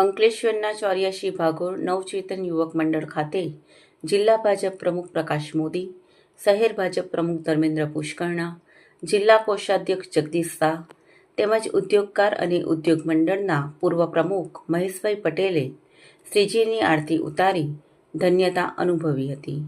અંકલેશ્વરના ચોર્યાસી ભાગોળ નવચેતન યુવક મંડળ ખાતે જિલ્લા ભાજપ પ્રમુખ પ્રકાશ મોદી, શહેર ભાજપ પ્રમુખ ધર્મેન્દ્ર પુષ્કરણા, જિલ્લા કોષાધ્યક્ષ જગદીશ શાહ તેમજ ઉદ્યોગકાર અને ઉદ્યોગ મંડળના પૂર્વ પ્રમુખ મહેશભાઈ પટેલે શ્રીજીની આરતી ઉતારી ધન્યતા અનુભવી હતી.